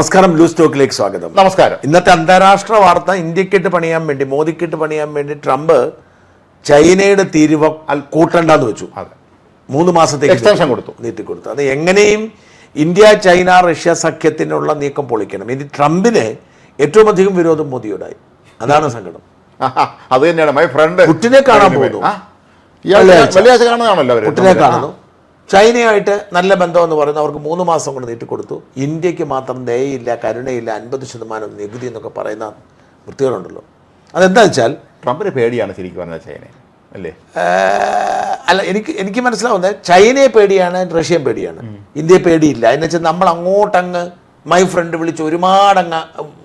നമസ്കാരം ലൂസ് ടോക്കിലേക്ക് സ്വാഗതം. നമസ്കാരം. ഇന്നത്തെ അന്താരാഷ്ട്ര വാർത്ത ഇന്ത്യക്കിട്ട് പണിയാൻ വേണ്ടി മോദിക്കിട്ട് പണിയാൻ വേണ്ടി ട്രംപ് ചൈനയുടെ തീരുവ കൂട്ടണ്ടെന്ന് വെച്ചു. അതെ. മൂന്ന് മാസത്തേക്ക് എക്സ്റ്റൻഷൻ കൊടുത്തു. നീട്ടി കൊടുത്തു. അത് എങ്ങനെയും ഇന്ത്യ ചൈന റഷ്യ സഖ്യത്തിനുള്ള നീക്കം പൊളിക്കണം. ഇനി ട്രംപിന് ഏറ്റവും അധികം വിരോധം മോദിയോടായി. അതാണ് സങ്കടം. അത് തന്നെയാണ്. മൈ ഫ്രണ്ട് പുട്ടിനെ കാണാൻ പോകുന്നു. വെള്ളിയാഴ്ച. കാണുന്നതാണല്ലോ പുട്ടിനെ കാണുന്നു. ചൈനയായിട്ട് നല്ല ബന്ധമെന്ന് പറയുന്നത് അവർക്ക് മൂന്ന് മാസം കൊണ്ട് നീട്ടിക്കൊടുത്തു. ഇന്ത്യയ്ക്ക് മാത്രം ദയയില്ല കരുണയില്ല അൻപത് ശതമാനം നികുതി എന്നൊക്കെ പറയുന്ന വൃത്തികളുണ്ടല്ലോ അതെന്താ വെച്ചാൽ ട്രംപിന് പേടിയാണ് ശരിക്കും പറഞ്ഞാൽ ചൈന അല്ലേ? അല്ല എനിക്ക് എനിക്ക് മനസ്സിലാവുന്നത് ചൈനയെ പേടിയാണ് റഷ്യൻ പേടിയാണ്. ഇന്ത്യയെ പേടിയില്ല. എന്ന് വെച്ചാൽ നമ്മൾ അങ്ങോട്ടങ്ങ് മൈ ഫ്രണ്ട് വിളിച്ച് ഒരുപാടങ്ങ്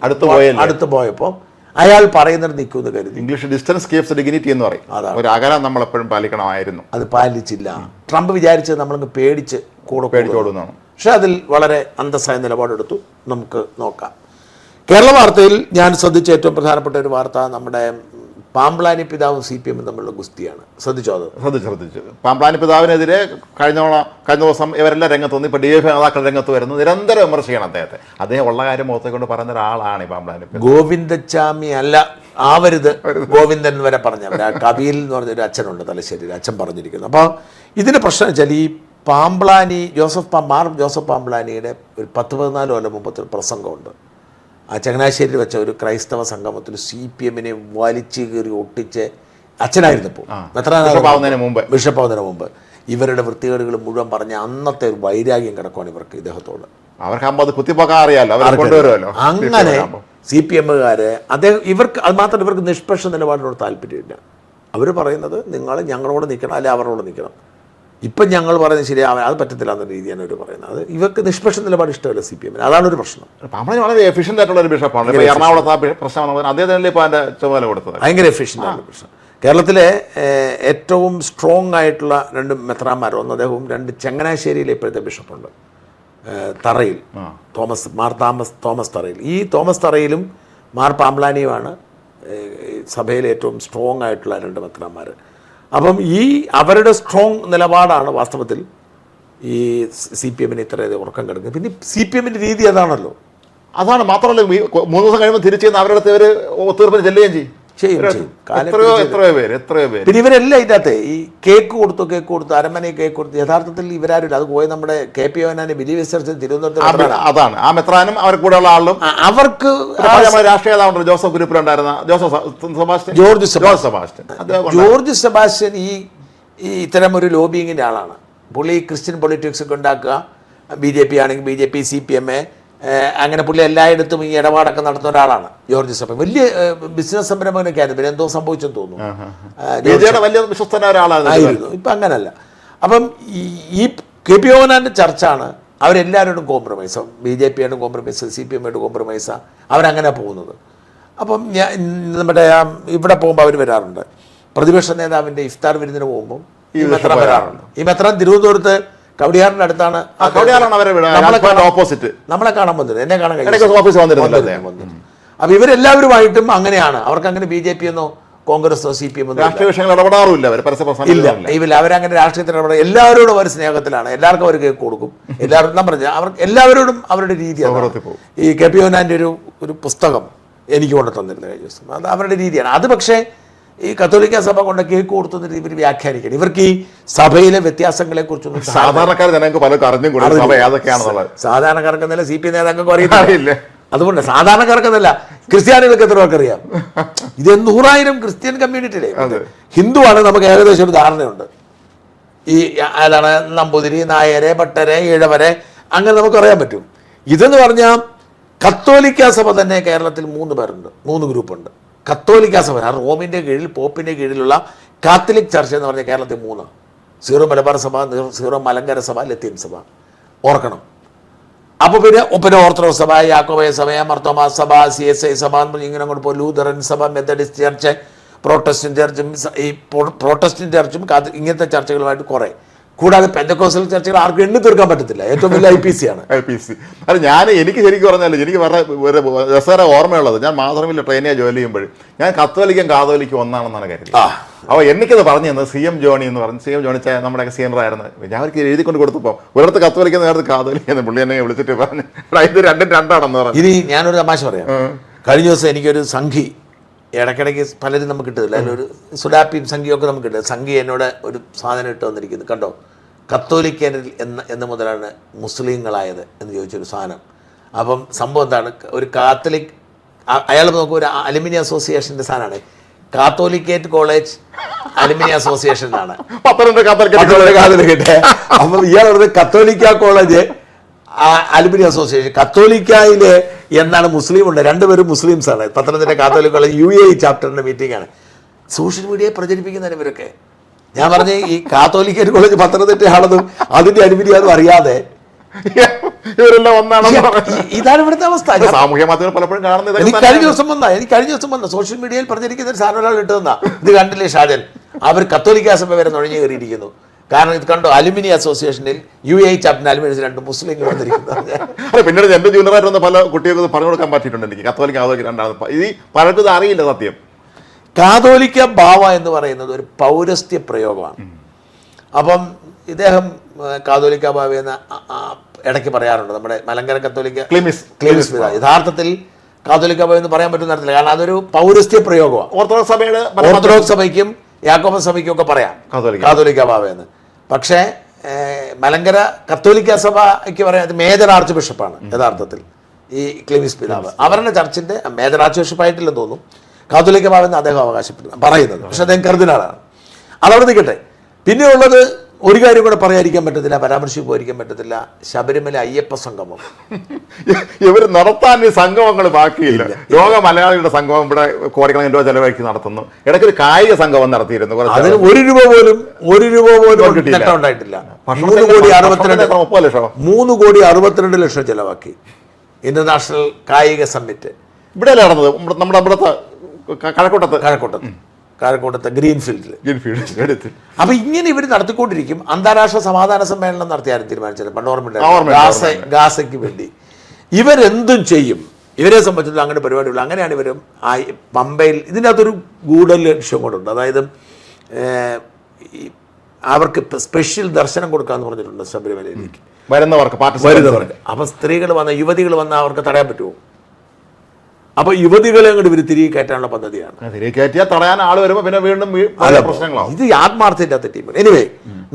അടുത്ത് പോയല്ലേ? അടുത്ത് പോയപ്പോൾ അയാൾ പറയുന്നത് നിൽക്കുമെന്ന് കരുതി. ഇംഗ്ലീഷ് ഡിസ്റ്റൻസ് കീപ്സ് ഡിഗ്നിറ്റി എന്ന് പറയും. ഒരു അകലം നമ്മൾ എപ്പോഴും പാലിക്കണമായിരുന്നു. അത് പാലിച്ചില്ല. ട്രംപ് വിചാരിച്ചത് നമ്മളങ്ങ് പേടിച്ച് കൂടെ പേടിച്ചോടുന്നതാണ് പക്ഷെ അതിൽ വളരെ അന്തസ്സായ നിലപാടെടുത്തു. നമുക്ക് നോക്കാം. കേരള വാർത്തയിൽ ഞാൻ ശ്രദ്ധിച്ച ഏറ്റവും പ്രധാനപ്പെട്ട ഒരു വാർത്ത നമ്മുടെ പാമ്പ്ലാനി പിതാവും സി പി എമ്മും തമ്മിലുള്ള ഗുസ്തിയാണ്. ശ്രദ്ധിച്ചോ അത്? ശ്രദ്ധിച്ചു ശ്രദ്ധിച്ചു. പാമ്പ്ലാനി പിതാവിനെതിരെ കഴിഞ്ഞ കഴിഞ്ഞ ദിവസം ഇവരെല്ലാം രംഗത്ത് വന്നു ഇപ്പോൾ ഡി എഫ് നേതാക്കൾ രംഗത്ത് വരുന്നു. നിരന്തരം വിമർശിക്കണം അദ്ദേഹത്തെ. അദ്ദേഹം ഉള്ള കാര്യം മുഖത്തെ കൊണ്ട് പറയുന്ന ഒരാളാണ് ഈ പാമ്പ്ലാനി ഗോവിന്ദച്ചാമി അല്ല. ആവരുത്. ഗോവിന്ദൻ വരെ പറഞ്ഞവർ ആ കവിയിൽ എന്ന് പറഞ്ഞൊരു അച്ഛനുണ്ട് തലശ്ശേരി അച്ഛൻ പറഞ്ഞിരിക്കുന്നു. അപ്പോൾ ഇതിന്റെ പ്രശ്നം വെച്ചാൽ ഈ പാമ്പ്ലാനി ജോസഫ് പാ മാർ ജോസഫ് പാമ്പ്ലാനിയുടെ ഒരു പത്ത് പതിനാല് കൊല്ലം മുമ്പത്തെ ഒരു പ്രസംഗമുണ്ട്. ആ ചങ്ങനാശ്ശേരിയിൽ വെച്ച ഒരു ക്രൈസ്തവ സംഗമത്തിൽ സി പി എമ്മിനെ വലിച്ചു കീറി ഒട്ടിച്ച് അച്ഛനായിരുന്നപ്പോൾ ബിഷപ്പാവുന്നതിന് മുമ്പ്. ബിഷപ്പാവുന്നതിന് മുമ്പ്. ഇവരുടെ വൃത്തികേടുകൾ മുഴുവൻ പറഞ്ഞ അന്നത്തെ ഒരു വൈരാഗ്യം കിടക്കുവാണ് ഇവർക്ക് ഇദ്ദേഹത്തോട്. അവർക്ക് അമ്പത് കുത്തിപ്പോക്കാൻ അറിയാലോ. അങ്ങനെ സി പി എമ്മുകാർ അദ്ദേഹം ഇവർക്ക് അത് മാത്രം ഇവർക്ക് നിഷ്പക്ഷ നിലപാടിനോട് താല്പര്യമില്ല. അവർ പറയുന്നത് നിങ്ങൾ ഞങ്ങളോട് നിൽക്കണം അല്ലെ അവരോട് നിൽക്കണം ഇപ്പം ഞങ്ങൾ പറയുന്നത് ശരിയാവാൻ അത് പറ്റത്തില്ല എന്ന രീതിയാണ് അവർ പറയുന്നത്. അത് ഇവർക്ക് നിഷ്പക്ഷ നിലപാട് ഇഷ്ടമല്ല സി പി എമ്മിന്. അതാണ് ഒരു പ്രശ്നം. വളരെ എഫിഷ്യന്റ് ആയിട്ടുള്ള ഒരു ബിഷപ്പാണ് എറണാകുളത്ത് പ്രശ്നം വന്നപ്പോൾ അദ്ദേഹത്തിനല്ലേ ഇപ്പൊ അതിന്റെ ചുമതല കൊടുത്തത്? ഭയങ്കര എഫിഷ്യന്റ് ആണ് പ്രശ്നം. കേരളത്തിലെ ഏറ്റവും സ്ട്രോങ് ആയിട്ടുള്ള രണ്ട് മെത്രാന്മാർ ഒന്ന് അദ്ദേഹവും രണ്ട് ചങ്ങനാശ്ശേരിയിലെ ഇപ്പോഴത്തെ ബിഷപ്പുണ്ട് തറയിൽ. തോമസ് മാർ താമസ് തോമസ് തറയിൽ. ഈ തോമസ് തറയിലും മാർ പാംലാനിയുമാണ് സഭയിൽ സഭയിലെ ഏറ്റവും സ്ട്രോങ് ആയിട്ടുള്ള രണ്ട് മെത്രാന്മാർ അപ്പം ഈ അവരുടെ സ്ട്രോങ് നിലപാടാണ് വാസ്തവത്തിൽ ഈ സി പി എമ്മിന് ഇത്രയധികം ഉറക്കം കിടക്കുന്നത്. പിന്നെ സി പി എമ്മിന്റെ രീതി അതാണല്ലോ. അതാണ് മാത്രമല്ല മൂന്ന് ദിവസം കഴിയുമ്പോൾ തിരിച്ചു അവരുടെ ഒത്തീർപ്പിന് ചെല്ലുകയും ചെയ്യും. ചെയ്യും ചെയ്യും. എത്രയോ എത്രയോ പേര് എത്രയോ പേര്. പിന്നെ ഇവരെല്ലാം ഇതിനകത്ത് ഈ കേക്ക് കൊടുത്തു കേക്ക് കൊടുത്തു അരമനയിൽ കേക്ക് കൊടുത്തു യഥാർത്ഥത്തിൽ ഇവരാരും അത് പോയി നമ്മുടെ കെ പി ഓനാന് ബിലി വിസർജൻ തിരുവനന്തപുരം തിരുവനന്തപുരത്ത്. അതാണ്. ആ മെത്രാനും അവരെ കൂടെയുള്ള ആളും. അവർക്ക് രാഷ്ട്രീയ നേതാവുണ്ടല്ലോ Joseph ഗ്രൂപ്പിലുണ്ടായിരുന്ന Joseph Sebastian? George Sebastian. George Sebastian. George Sebastian ഈ ഈ ഇത്തരം ഒരു ലോബിങ്ങിന്റെ ആളാണ്. പുള്ളി ക്രിസ്ത്യൻ പൊളിറ്റിക്സ് ഒക്കെ ഉണ്ടാക്കുക. ബി ജെ പി ആണെങ്കിൽ B J P C P M A അങ്ങനെ പുള്ളി എല്ലായിടത്തും ഈ ഇടപാടൊക്കെ നടത്തുന്ന ഒരാളാണ്. ജോർജ് സഭ. വലിയ ബിസിനസ് സംരംഭകനൊക്കെ ആയിരുന്നു. പിന്നെ എന്തോ സംഭവിച്ചെന്ന് തോന്നുന്നു. വലിയ വിശ്വസ്തനായ ഒരാളാണ് ആയിരുന്നു. ഇപ്പം അങ്ങനല്ല. അപ്പം ഈ കെ പി ഓനാന്റെ ചർച്ചാണ് അവരെല്ലാവരോടും കോംപ്രമൈസ്. ബി ജെ പി ആയിട്ടും കോംപ്രമൈസ് സി പി എം ആയിട്ട് കോംപ്രമൈസാണ് അവരങ്ങനെ പോകുന്നത്. അപ്പം ഞാൻ നമ്മുടെ ഇവിടെ പോകുമ്പോൾ അവർ വരാറുണ്ട്. പ്രതിപക്ഷ നേതാവിന്റെ ഇഫ്താർ വിരുന്നിന് പോകുമ്പോൾ ഈ മെത്രം വരാറുണ്ട്. ഈ മെത്രം തിരുവനന്തപുരത്ത് കവടിയാറിന്റെ അടുത്താണ് ഓപ്പോസിറ്റ്. നമ്മളെ കാണാൻ- വന്നത് എന്നെ കാണാൻ കഴിഞ്ഞു. അപ്പൊ ഇവരെല്ലാവരുമായിട്ടും അങ്ങനെയാണ്. അവർക്ക് അങ്ങനെ ബി ജെ പി എന്നോ കോൺഗ്രസോ സി പി എം എന്നോ രാഷ്ട്രീയ വിഷയങ്ങൾ ഇടപെടാറില്ല അവർ പരസ്പരം ഇല്ല അവരങ്ങനെ രാഷ്ട്രീയത്തിൽ ഇടപെടാൻ എല്ലാവരോടും അവർ സ്നേഹത്തിലാണ്. എല്ലാവർക്കും അവർ കേക്ക് കൊടുക്കും. എല്ലാവരും ഞാൻ പറഞ്ഞു അവർ എല്ലാവരോടും അവരുടെ രീതി അതാണ്. സൗഹൃദത്തിൽ പോകും. ഈ കെ പി ഓനാന്റെ ഒരു ഒരു പുസ്തകം എനിക്ക് കൊണ്ടു തന്നിരുന്നു കഴിഞ്ഞ ദിവസം. അത് അവരുടെ രീതിയാണ്. അത് പക്ഷേ ഈ കത്തോലിക്ക സഭ കൊണ്ട് കേക്ക് കൊടുത്തു ഇവർ വ്യാഖ്യാനിക്കണം. ഇവർക്ക് ഈ സഭയിലെ വ്യത്യാസങ്ങളെ കുറിച്ചൊന്നും സാധാരണക്കാർ ജനങ്ങൾക്ക് പലർക്കും അറിഞ്ഞും സാധാരണക്കാർക്ക് എന്നല്ല സി പി നേതാക്കൾക്ക് അറിയില്ല. അതുകൊണ്ട് സാധാരണക്കാർക്കെന്നല്ല ക്രിസ്ത്യാനികൾക്ക് എത്ര പേർക്ക് അറിയാം? ഇത് നൂറായിരം ക്രിസ്ത്യൻ കമ്മ്യൂണിറ്റിയിലെ ആണ് നമുക്ക് ഏകദേശം ഒരു ധാരണയുണ്ട്. ഈ അതാണ് നമ്പൂതിരി നായരെ ഭട്ടരെ ഈഴവരെ അങ്ങനെ നമുക്ക് അറിയാൻ പറ്റും. ഇതെന്ന് പറഞ്ഞാൽ കത്തോലിക്ക സഭ തന്നെ കേരളത്തിൽ മൂന്ന് പേരുണ്ട് മൂന്ന് ഗ്രൂപ്പുണ്ട്. കത്തോലിക്ക സഭ ആ റോമിന്റെ കീഴിൽ പോപ്പിന്റെ കീഴിലുള്ള കാത്തലിക് ചർച്ച എന്ന് പറഞ്ഞ കേരളത്തിൽ മൂന്ന്. സീറോ മലബാർ സഭ സീറോ മലങ്കര സഭ ലത്തീൻ സഭ. ഓർക്കണം. അപ്പോൾ പിന്നെ പിന്നെ ഓർത്തഡോക്സ് സഭ യാക്കോബയ സഭ മർത്തോമാ സഭ സി എസ് ഐ സഭ ഇങ്ങനെ അങ്ങോട്ട് പോകും ലൂതറൻ സഭ മെത്തഡിസ്റ്റ് ചർച്ച് പ്രോട്ടസ്റ്റിൻ ചർച്ചും ഈ പ്രോട്ടസ്റ്റിൻ ചർച്ചും ഇങ്ങനത്തെ ചർച്ചകളുമായിട്ട് കുറേ. കൂടാതെ പെന്തക്കോസൽ ചർച്ചകൾ ആർക്കും എണ്ണി തീർക്കാൻ പറ്റത്തില്ല. ഏറ്റവും വലിയ ഐ പി സി ആണ്. ഐ പി സി അല്ല ഞാൻ എനിക്ക് ശരിക്കും പറഞ്ഞാലും എനിക്ക് വേറെ ഒരു രസകര ഓർമ്മയുള്ളത്. ഞാൻ മാത്രമില്ല ട്രെയിനിൽ ജോലി ചെയ്യുമ്പോൾ ഞാൻ കത്തോലിക്കും കാതോലിക്കും ഒന്നാണെന്നാണ് കരുതി ആ. അപ്പോൾ എനിക്കത് പറഞ്ഞു തന്നത് സി എം ജോണി എന്ന് പറഞ്ഞു. സി എം ജോണി ചായ നമ്മുടെ സീനിയർ ആയിരുന്നു ഞാൻ അവർക്ക് എഴുതി കൊണ്ട് കൊടുത്തപ്പോൾ ഒരിടത്ത് കത്തോലിക്കുന്ന നേരത്ത് കാതോലിക്കുന്ന പുള്ളി എന്നെ വിളിച്ചിട്ട് പറഞ്ഞു. "എടാ, ഇത് രണ്ടും രണ്ടാണെന്ന് പറഞ്ഞു. ഇനി ഞാനൊരു തമാശ പറയാം. കഴിഞ്ഞ ദിവസം എനിക്കൊരു സംഘി ഇടയ്ക്കിടയ്ക്ക് പലരും നമുക്ക് കിട്ടില്ല അതിലൊരു സുഡാപ്പിയും സംഘിയൊക്കെ നമുക്ക് കിട്ടും. സംഘി എന്നോട് ഒരു സാധനം ഇട്ട് വന്നിരിക്കുന്നു. കണ്ടോ? കത്തോലിക്കനിൽ എന്ന എന്ന് മുതലാണ് മുസ്ലിങ്ങളായത് എന്ന് ചോദിച്ചൊരു സാധനം. അപ്പം സംഭവം എന്താണ്? ഒരു കാത്തലിക് അയാൾ നോക്കും ഒരു അലുമിനി അസോസിയേഷന്റെ സാധനമാണ്. കാത്തോലിക്കേറ്റ് കോളേജ് അലുമിനി അസോസിയേഷൻ ആണ് പത്തനംതിട്ട കാത്തോലിക്കേറ്റ് അപ്പം ഇയാൾ കത്തോലിക്ക കോളേജ് അലുമിനി അസോസിയേഷൻ കത്തോലിക്കായിലെ എന്നാണ് മുസ്ലിം ഉണ്ട് രണ്ടുപേരും മുസ്ലിംസാണ്. ആണ് Pathanamthitta Catholic college U A ചാപ്റ്ററിന്റെ മീറ്റിംഗാണ്. ആണ് സോഷ്യൽ മീഡിയയെ പ്രചരിപ്പിക്കുന്നതിന് ഇവരൊക്കെ. ഞാൻ പറഞ്ഞ ഈ കാത്തോലിക്കൻ കോളേജ് പത്തനംതിട്ട ആണെന്നും അതിന്റെ അലുമിനിയാന്നും അറിയാതെ ഇവരെല്ലാം ഇതാണ് ഇവിടുത്തെ അവസ്ഥ. സാമൂഹ്യ പലപ്പോഴും കാണുന്നത് എനിക്ക് കഴിഞ്ഞ. ദിവസം വന്ന എനിക്ക് കഴിഞ്ഞ ദിവസം വന്ന സോഷ്യൽ മീഡിയയിൽ പ്രചരിക്കുന്ന ഒരു സാധനം ഒരാൾ ഇട്ടു തന്നാ. ഇത് കണ്ടില്ലേ ഷാജൻ? അവർ കത്തോലിക്ക സഭ വരെ നുഴഞ്ഞു കയറിയിരിക്കുന്നു. കാരണം ഇത് കണ്ടോ അലുമിനി അസോസിയേഷനിൽ യു എ ചാപ്റ്റർ അലുമിനി രണ്ട് മുസ്ലിങ്ങൾ വന്നിരിക്കുന്നത്. പിന്നീട് എന്റെ ജൂനിയറായിട്ട് വന്ന പല കുട്ടികൾക്ക് പറഞ്ഞു കൊടുക്കാൻ പറ്റിയിട്ടുണ്ട് എനിക്ക്. കത്തോലിക്ക കാതോലിക്ക രണ്ടാമത് ഇത് പലർക്കും അറിയില്ല സത്യം. കാതോലിക്ക ബാവ എന്ന് പറയുന്നത് ഒരു പൗരസ്ത്യ പ്രയോഗമാണ്. അപ്പം ഇദ്ദേഹം കാതോലിക്ക ബാവ എന്ന് ഇടയ്ക്ക് പറയാറുണ്ട്. നമ്മുടെ മലങ്കര കത്തോലിക്ക ക്ലിമിസ്. ക്ലിമിസ്. യഥാർത്ഥത്തിൽ കാതോലിക്ക ബാവ എന്ന് പറയാൻ പറ്റുന്ന തരത്തില്ല. കാരണം അതൊരു പൗരസ്ത്യ പ്രയോഗമാണ്. ഓർത്തഡോക്സ് സഭയുടെ ഓർത്തഡോക്സ് സഭയ്ക്കും യാക്കോബ സഭയ്ക്കൊക്കെ പറയാം. കാതോലിക്ക. ബാവയെന്ന് പക്ഷേ മലങ്കര കത്തോലിക്ക സഭയ്ക്ക് പറയാം അത് മേജർ ആർച്ച് ബിഷപ്പാണ് യഥാർത്ഥത്തിൽ. ഈ ക്ലിമിസ് പിതാവ്. അവരുടെ ചർച്ചിന്റെ മേജർ ആർച്ച് ബിഷപ്പ് ആയിട്ടില്ലെന്ന് തോന്നുന്നു. കാതോലിക്ക ബാവെന്ന് അദ്ദേഹം അവകാശപ്പെടുന്നു. പറയുന്നത്. പക്ഷെ അദ്ദേഹം കർദിനാളാണ്. അതവിടെ നിൽക്കട്ടെ. പിന്നെ ഉള്ളത് ഒരു കാര്യം കൂടെ പറയാതിരിക്കാൻ പറ്റത്തില്ല പരാമർശിക്കാതിരിക്കാൻ പറ്റത്തില്ല. ശബരിമല അയ്യപ്പ സംഗമം. ഇവർ നടത്താൻ സംഗമങ്ങൾ ബാക്കിയില്ല. ലോക മലയാളികളുടെ സംഗമം ഇവിടെ കോടിക്കണക്കിന് രൂപ ചെലവാക്കി നടത്തുന്നു. ഇടയ്ക്ക് ഒരു കായിക സംഗമം നടത്തിയിരുന്നു അതിന് ഒരു രൂപ പോലും ഒരു രൂപ പോലും ഉണ്ടായിട്ടില്ല. മൂന്ന് കോടി അറുപത്തിരണ്ട് ലക്ഷം മുപ്പത് ലക്ഷം? മൂന്ന് കോടി അറുപത്തിരണ്ട് ലക്ഷം ചെലവാക്കി. ഇന്റർനാഷണൽ കായിക സമ്മിറ്റ്. ഇവിടെ നടന്നത്? നമ്മുടെ- നമ്മുടെ കഴക്കൂട്ടത്ത്. കഴക്കൂട്ടത്ത്. കഴക്കൂട്ടത്തെ ഗ്രീൻഫീൽഡിൽ ഗ്രീൻഫീൽഡ് സ്റ്റേഡിയത്തിൽ അപ്പൊ ഇങ്ങനെ ഇവർ നടത്തിക്കൊണ്ടിരിക്കും. അന്താരാഷ്ട്ര സമാധാന സമ്മേളനം നടത്തിയാലും തീരുമാനിച്ചത്. പണ്ട് ഓർമ്മയുണ്ട്, ഗാസയ്ക്ക് വേണ്ടി. ഇവരെന്തും ചെയ്യും. ഇവരെ സംബന്ധിച്ചിടത്തോളം അങ്ങനെ പരിപാടികൾ അങ്ങനെയാണ് ഇവർ പമ്പയിൽ ഇതിനകത്തൊരു ഗൂഢ ലക്ഷ്യം കൊണ്ടുണ്ട് അതായത് അവർക്ക് സ്പെഷ്യൽ ദർശനം കൊടുക്കാന്ന് പറഞ്ഞിട്ടുണ്ട് ശബരിമലയിലേക്ക്. വരുന്നവർക്ക് വരുന്നവർക്ക്. അപ്പം സ്ത്രീകൾ വന്ന യുവതികൾ വന്ന അവർക്ക് തടയാൻ പറ്റുമോ? അപ്പൊ യുവതികളെ അങ്ങോട്ട് ഇവർ തിരികെ കയറ്റാനുള്ള പദ്ധതിയാണ്. തിരികെ കയറ്റിയാൽ തടയാൻ ആൾ വരുമ്പോൾ പിന്നെ വീണ്ടും പ്രശ്നങ്ങളാണ് പല ആത്മാർത്ഥത്തിന്റെ ഇത് ആത്മാർത്ഥത്തിന്റെ ടീം എനിവേ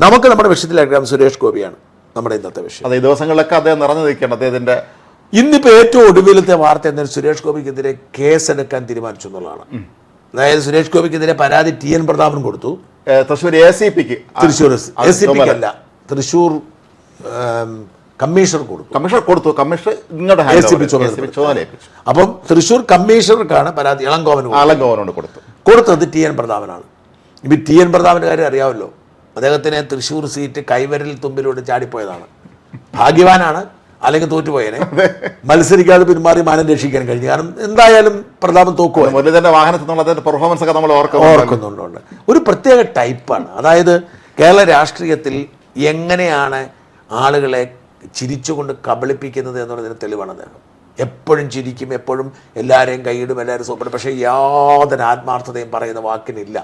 നമുക്ക് നമ്മുടെ വിഷയത്തിലേക്കാം സുരേഷ് ഗോപിയാണ് നമ്മുടെ ഇന്നത്തെ വിഷയം. അതെ ദിവസങ്ങളിലൊക്കെ അദ്ദേഹം നിറഞ്ഞു നിൽക്കണം അദ്ദേഹത്തിന്റെ ഇന്നിപ്പോ ഏറ്റവും ഒടുവിലത്തെ വാർത്ത എന്നാൽ സുരേഷ് ഗോപിക്കെതിരെ കേസെടുക്കാൻ തീരുമാനിച്ചു എന്നുള്ളതാണ്. അതായത് സുരേഷ് ഗോപിക്കെതിരെ പരാതി ടി എൻ പ്രതാപൻ കൊടുത്തു. തൃശ്ശൂർ എ സി പിക്ക്. തൃശ്ശൂർ എ സി പിക്ക് അല്ല തൃശ്ശൂർ കമ്മീഷണർ കൊടുത്തു. കമ്മീഷണർ കൊടുത്തു. കമ്മീഷണർ നിങ്ങളുടെ അപ്പം തൃശ്ശൂർ കമ്മീഷണർക്കാണ് പരാതി ഇളങ്കോവൻ ഇളങ്കോവനോട് കൊടുത്തു. കൊടുത്തത് ടി എൻ പ്രതാപനാണ്. ഇപ്പം ടി എൻ പ്രതാപന്റെ കാര്യം അറിയാമല്ലോ. അദ്ദേഹത്തിന് തൃശ്ശൂർ സീറ്റ് കൈവരൽ തുമ്പിലൂടെ ചാടിപ്പോയതാണ്. ഭാഗ്യവാനാണ് അല്ലെങ്കിൽ തോറ്റുപോയനെ. മത്സരിക്കാതെ പിന്മാറി മാനം രക്ഷിക്കാൻ കഴിഞ്ഞു. കാരണം എന്തായാലും പ്രതാപം തോക്കുക വാഹനത്തിൽ നിന്നുള്ള പെർഫോമൻസ് ഒക്കെ നമ്മൾ ഓർക്കുന്നുണ്ട്. ഒരു പ്രത്യേക ടൈപ്പാണ് അതായത് കേരള രാഷ്ട്രീയത്തിൽ എങ്ങനെയാണ് ആളുകളെ ചിരിച്ചുകൊണ്ട് കബളിപ്പിക്കുന്നത് എന്നുള്ളതിന് തെളിവാണ് അദ്ദേഹം. എപ്പോഴും ചിരിക്കും എപ്പോഴും എല്ലാവരെയും കൈയിടും എല്ലാവരും സൂപ്പർ പക്ഷേ യാതൊരു ആത്മാർത്ഥതയും പറയുന്ന വാക്കിനില്ല.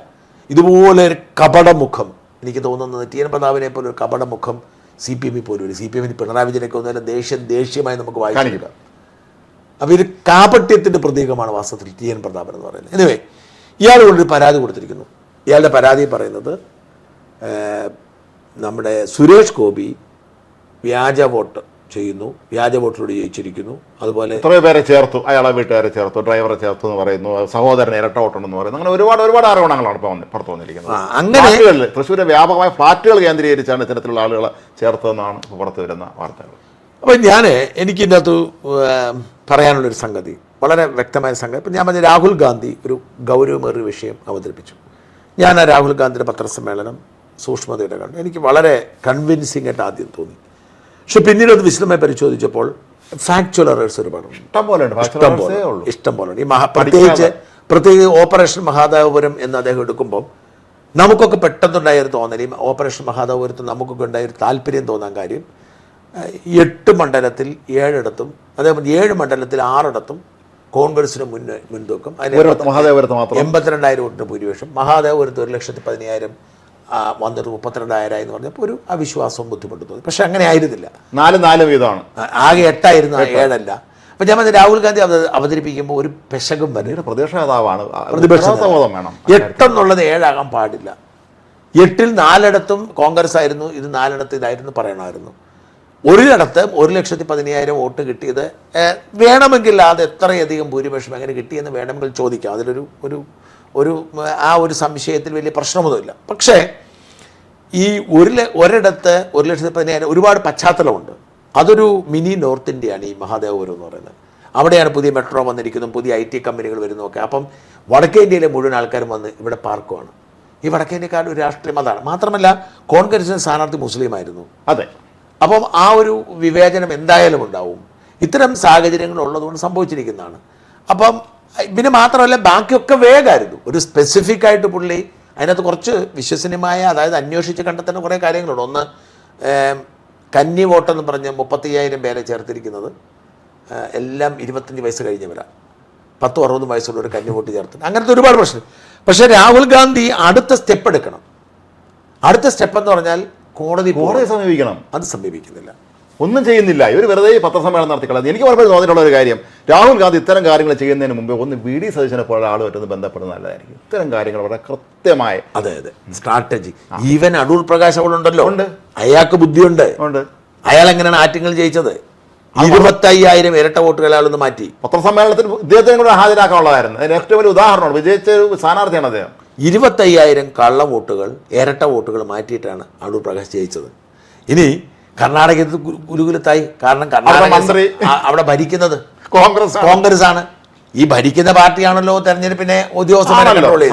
ഇതുപോലെ ഒരു കപടമുഖം. എനിക്ക് തോന്നുന്നത് ടി എൻ പ്രതാപിനെ പോലെ ഒരു കപടമുഖം സി പി എമ്മിൽ പോലും സി പി എമ്മിന് പിണറായി വിജയനൊക്കെ ഒന്നുമില്ല ദേഷ്യം ദേഷ്യമായി നമുക്ക് വായിക്കാം അപ്പോൾ ഇത് കാപട്യത്തിന്റെ പ്രതീകമാണ് വാസ്തവത്തിൽ ടി എൻ പ്രതാപൻ എന്ന് പറയുന്നത്. എനിവേ ഇയാൾ കൊണ്ടൊരു പരാതി കൊടുത്തിരിക്കുന്നു. ഇയാളുടെ പരാതി പറയുന്നത് നമ്മുടെ സുരേഷ് ഗോപി വ്യാജ വോട്ട് ചെയ്യുന്നു. വ്യാജ വോട്ടിലൂടെ ജയിച്ചിരിക്കുന്നു. അതുപോലെ എത്രയോ പേരെ ചേർത്തു. അയാളെ വീട്ടുകാരെ ചേർത്തു. ഡ്രൈവറെ ചേർത്തു എന്ന് പറയുന്നു. സഹോദരനെ ഇരട്ട വോട്ടുണ്ടെന്ന് പറയുന്നു. അങ്ങനെ ഒരുപാട് ഒരുപാട് ആരോപണങ്ങളാണ് ഇപ്പോൾ പുറത്തു വന്നിരിക്കുന്നത്. അങ്ങനെ തൃശ്ശൂരെ വ്യാപകമായ ഫ്ലാറ്റുകൾ കേന്ദ്രീകരിച്ചാണ് ഇത്തരത്തിലുള്ള ആളുകളെ ചേർത്തതെന്നാണ് പുറത്തു വരുന്ന വാർത്തകൾ. അപ്പം ഞാൻ എനിക്ക് ഇതിനകത്ത് പറയാനുള്ളൊരു സംഗതി വളരെ വ്യക്തമായ സംഗതി. ഇപ്പം ഞാൻ പറഞ്ഞ രാഹുൽ ഗാന്ധി ഒരു ഗൗരവമേറിയ വിഷയം അവതരിപ്പിച്ചു. ഞാൻ ആ രാഹുൽ ഗാന്ധിയുടെ പത്രസമ്മേളനം സൂക്ഷ്മതയുടെ കണ്ടു. എനിക്ക് വളരെ കൺവിൻസിംഗ് ആയിട്ട് ആദ്യം തോന്നി. പക്ഷെ പിന്നീട് അത് വിശദമായി പരിശോധിച്ചപ്പോൾ ഫാക്ച്വൽ എറേഴ്സ് ഒരുപാട് ഇഷ്ടം പോലെ ഇഷ്ടം പോലെ ഇഷ്ടം ഈ മഹാ പ്രത്യേകിച്ച് പ്രത്യേകിച്ച് ഓപ്പറേഷൻ മഹാദേവപുരം എന്ന് അദ്ദേഹം എടുക്കുമ്പോൾ നമുക്കൊക്കെ പെട്ടെന്നുണ്ടായ ഒരു തോന്നൽ. ഈ ഓപ്പറേഷൻ മഹാദേവപുരത്ത് നമുക്കൊക്കെ ഉണ്ടായ ഒരു താല്പര്യം തോന്നാൻ കാര്യം എട്ട് മണ്ഡലത്തിൽ ഏഴിടത്തും അതേപോലെ ഏഴ് മണ്ഡലത്തിൽ ആറിടത്തും കോൺഗ്രസിന് മുൻ മുൻതൂക്കം. അതിന് എൺപത്തിരണ്ടായിരം വോട്ടിന് ഭൂരിപക്ഷം. മഹാദേവപുരത്ത് ഒരു ലക്ഷത്തി പതിനായിരം വന്നിട്ട് മുപ്പത്തിരണ്ടായിരം എന്ന് പറഞ്ഞപ്പോൾ ഒരു അവിശ്വാസവും ബുദ്ധിമുട്ട് തോന്നി. പക്ഷെ അങ്ങനെ ആയിരുന്നില്ല. നാല് നാല് വീതമാണ്. ആകെ എട്ടായിരുന്നു ഏഴല്ല. അപ്പം ഞാൻ രാഹുൽ ഗാന്ധി അവത- അവതരിപ്പിക്കുമ്പോൾ ഒരു പെശകും വരെ പ്രതിപക്ഷ നേതാവാണ്. പ്രതിപക്ഷ വേണം. എട്ടെന്നുള്ളത് ഏഴാകാൻ പാടില്ല. എട്ടിൽ നാലിടത്തും കോൺഗ്രസ് ആയിരുന്നു ഇത് നാലിടത്ത് ഇതായിരുന്നു പറയണമായിരുന്നു. ഒരിടത്ത് ഒരു ലക്ഷത്തി പതിനയ്യായിരം വോട്ട് കിട്ടിയത് വേണമെങ്കിൽ അത് എത്രയധികം ഭൂരിപക്ഷം എങ്ങനെ കിട്ടിയെന്ന് വേണമെങ്കിൽ ചോദിക്കാം. അതിലൊരു ഒരു ഒരു ആ ഒരു സംശയത്തിൽ വലിയ പ്രശ്നമൊന്നുമില്ല. പക്ഷേ ഈ ഒരു ഒരിടത്ത് ഒരു ലക്ഷത്തി പതിനായിരം ഒരുപാട് പശ്ചാത്തലമുണ്ട്. അതൊരു മിനി നോർത്ത് ഇന്ത്യയാണ് ഈ മഹാദേവപുരം എന്ന് പറയുന്നത്. അവിടെയാണ് പുതിയ മെട്രോ വന്നിരിക്കുന്നതും പുതിയ ഐ ടി കമ്പനികൾ വരുന്നതൊക്കെ. അപ്പം വടക്കേ ഇന്ത്യയിലെ മുഴുവൻ ആൾക്കാരും വന്ന് ഇവിടെ പാർക്കുവാണ്. ഈ വടക്കേ ഇന്ത്യക്കാരുടെ ഒരു രാഷ്ട്രീയം അതാണ്. മാത്രമല്ല കോൺഗ്രസിന് സ്ഥാനാർത്ഥി മുസ്ലിം ആയിരുന്നു. അതെ. അപ്പം ആ ഒരു വിവേചനം എന്തായാലും ഉണ്ടാവും. ഇത്തരം സാഹചര്യങ്ങൾ ഉള്ളതുകൊണ്ട് സംഭവിച്ചിരിക്കുന്നതാണ്. അപ്പം പിന്നെ മാത്രമല്ല ബാക്കിയൊക്കെ വേഗമായിരുന്നു ഒരു സ്പെസിഫിക് ആയിട്ട് പുള്ളി അതിനകത്ത് കുറച്ച് വിശ്വസനീയമായ അതായത് അന്വേഷിച്ച് കണ്ടെത്തുന്ന കുറേ കാര്യങ്ങളുണ്ട്. ഒന്ന് കന്നി വോട്ടെന്ന് പറഞ്ഞ് മുപ്പത്തയ്യായിരം പേരെ ചേർത്തിരിക്കുന്നത്. എല്ലാം ഇരുപത്തഞ്ച് വയസ്സ് കഴിഞ്ഞവരാണ് പത്തും അറുപതും വയസ്സുള്ള ഒരു കന്നി വോട്ട് ചേർത്ത്. അങ്ങനത്തെ ഒരുപാട് പ്രശ്നം. പക്ഷേ രാഹുൽ ഗാന്ധി അടുത്ത സ്റ്റെപ്പ് എടുക്കണം. അടുത്ത സ്റ്റെപ്പ് എന്ന് പറഞ്ഞാൽ കോടതി കോടതി സമീപിക്കണം. അത് സമീപിക്കുന്നില്ല. ഒന്നും ചെയ്യുന്നില്ല. ഇവർ വെറുതെ പത്രസമ്മേളനം നടത്തിക്കളഞ്ഞു എനിക്ക് പലപ്പോഴും തോന്നിയിട്ടുള്ള ഒരു കാര്യം. രാഹുൽ ഗാന്ധി ഇത്തരം കാര്യങ്ങൾ ചെയ്യുന്നതിന് മുമ്പേ ഒന്ന് വി ഡി സതീശനെ പോലെ ആളുമായിട്ടൊന്ന് ബന്ധപ്പെടുന്നത് നല്ലതായിരിക്കും. ഇത്തരം കാര്യങ്ങൾ വളരെ കൃത്യമായ അതെ അതെ. സ്ട്രാറ്റജി. ഈവൻ അടൂർ പ്രകാശ് അവിടെ ഉണ്ടല്ലോ. ഉണ്ട്. അയാൾക്ക് ബുദ്ധിയുണ്ട്. ഉണ്ട്. അയാൾ എങ്ങനെയാണ് ആറ്റിങ്ങൾ ജയിച്ചത്? ഇരുപത്തയ്യായിരം ഇരട്ട വോട്ടുകൾ അയാളൊന്ന് മാറ്റി. പത്രസമ്മേളനത്തിൽ ഇദ്ദേഹത്തിനെ കൂടെ ഹാജരാക്കാനുള്ളതായിരുന്നു. അതിന് ഏറ്റവും വലിയ ഉദാഹരണമാണ്. വിജയിച്ച സ്ഥാനാർത്ഥിയാണ് അദ്ദേഹം. ഇരുപത്തയ്യായിരം കള്ള വോട്ടുകൾ ഇരട്ട വോട്ടുകൾ മാറ്റിയിട്ടാണ് അടൂർ പ്രകാശ് ജയിച്ചത്. ഇനി കർണാടകത്തിൽ ഗുരുകുലത്തായി. കാരണം കർണാടക മന്ത്രി. അവിടെ ഭരിക്കുന്നത് കോൺഗ്രസ് കോൺഗ്രസ് ആണ് ഈ ഭരിക്കുന്ന പാർട്ടിയാണല്ലോ തെരഞ്ഞെടുപ്പിനെ